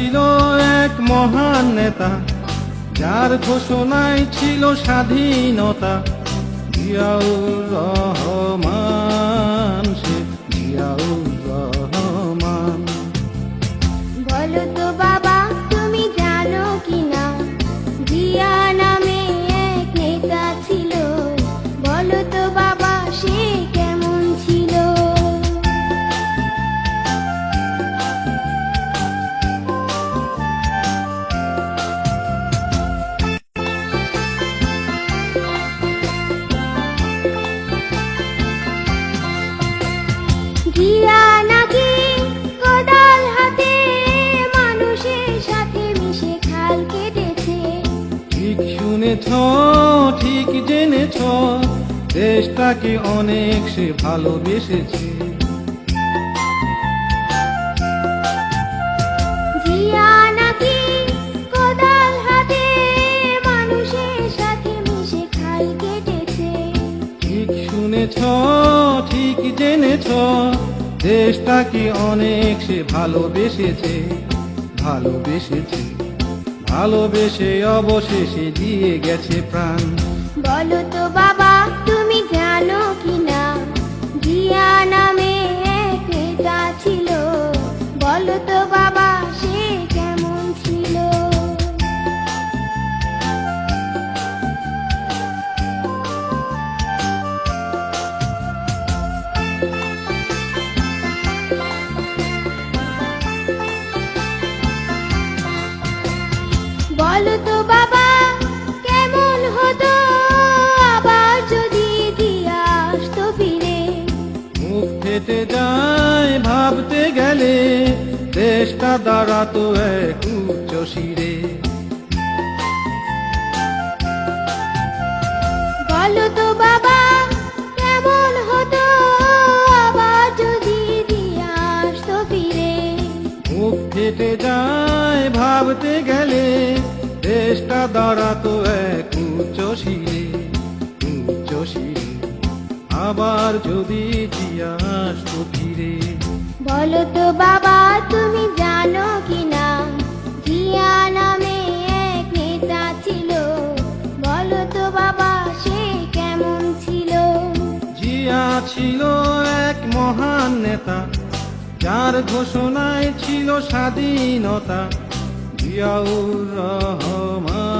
ছিল এক মহান নেতা যার ঘোষণায় ছিল স্বাধীনতা। রহমান। শুনেছ ঠিক জেনেছ দেশটাকে অনেক সে ভালোবেসেছে। শুনেছ ঠিক জেনেছ দেশটাকে অনেক সে ভালোবেসেছে ভালোবেসেছে। ভালোবেসে অবশেষে দিয়ে গেছে প্রাণ। বাবা কেমন হতো? আবার যদি দিয়া আসতো ফিরে। মুখ ফেটে যায় ভাবতে গেলে দেশটা দাঁড়াতো এক উচ্চ শিরে। বলো তো বাবা কেমন হতো? আবার যদি দিয়া আসতো ফিরে। মুখ ফেটে যায় ভাবতে গেলে দেশটা দাঁড়াতো এক উচ্চ শিরে উচ্চ শিরে আবার যদি জিয়া আসতো ফিরে। বলো তো বাবা তুমি জানো কি না জিয়া নামে এক নেতা ছিল। বলো তো বাবা সে কেমন ছিল? জিয়া ছিল এক মহান নেতা। যার ঘোষণায় ছিল স্বাধীনতা। জিয়াউর রহমান